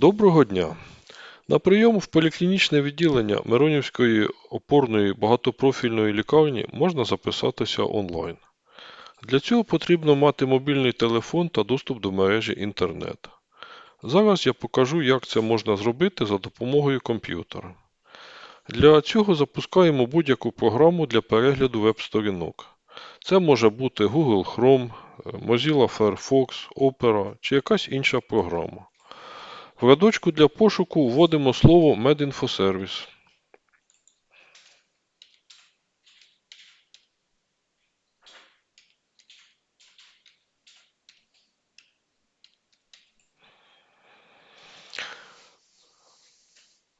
Доброго дня! На прийом в поліклінічне відділення Миронівської опорної багатопрофільної лікарні можна записатися онлайн. Для цього потрібно мати мобільний телефон та доступ до мережі інтернет. Зараз я покажу, як це можна зробити за допомогою комп'ютера. Для цього запускаємо будь-яку програму для перегляду веб-сторінок. Це може бути Google Chrome, Mozilla Firefox, Opera чи якась інша програма. В рядочку для пошуку вводимо слово медінфосервіс.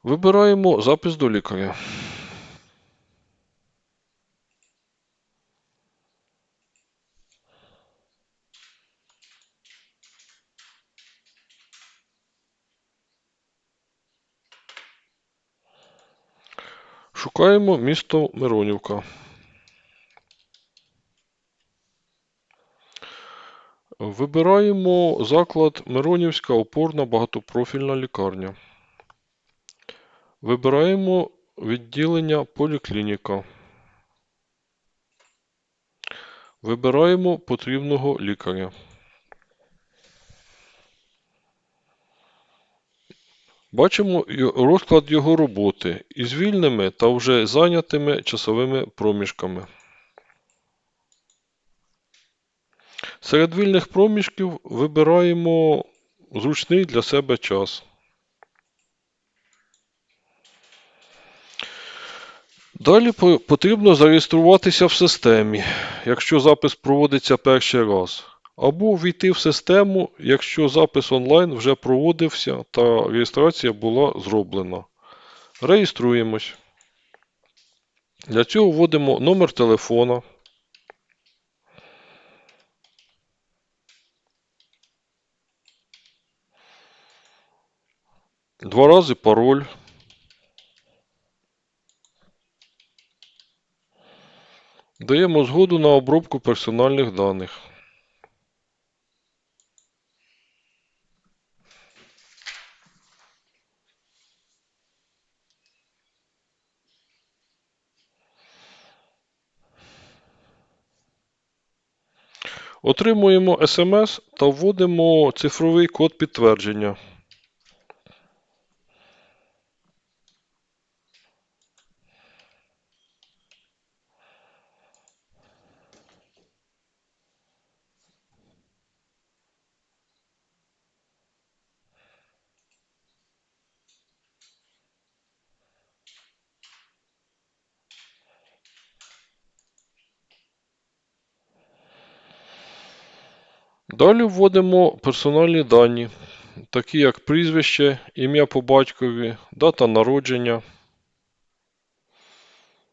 Вибираємо запис до лікаря. Шукаємо місто Миронівка. Вибираємо заклад Миронівська опорна багатопрофільна лікарня. Вибираємо відділення поліклініка. Вибираємо потрібного лікаря. Бачимо розклад його роботи із вільними та вже зайнятими часовими проміжками. Серед вільних проміжків вибираємо зручний для себе час. Далі потрібно зареєструватися в системі, якщо запис проводиться перший раз, або ввійти в систему, якщо запис онлайн вже проводився та реєстрація була зроблена. Реєструємось. Для цього вводимо номер телефона. Два рази пароль. Даємо згоду на обробку персональних даних. Отримуємо смс та вводимо цифровий код підтвердження. Далі вводимо персональні дані, такі як прізвище, ім'я по батькові, дата народження,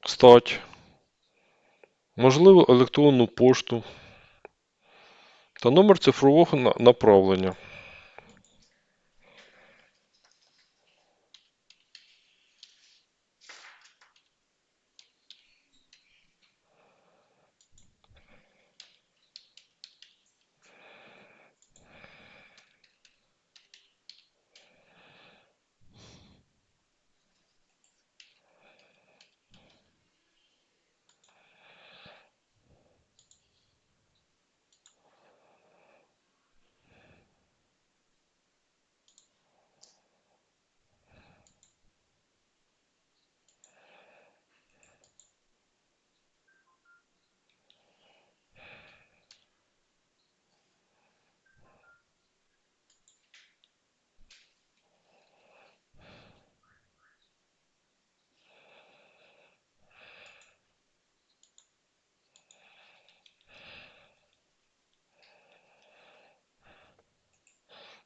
стать, можливо, електронну пошту та номер цифрового направлення.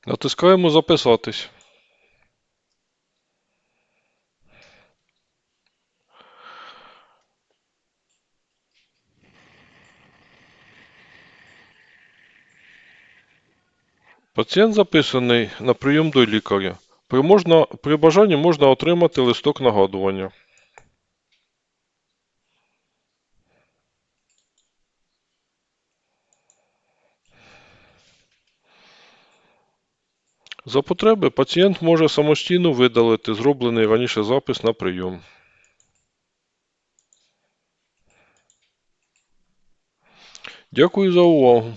Натискаємо Записатись. Пацієнт записаний на прийом до лікаря. При, можна, при бажанні можна отримати листок нагадування. За потреби пацієнт може самостійно видалити зроблений раніше запис на прийом. Дякую за увагу.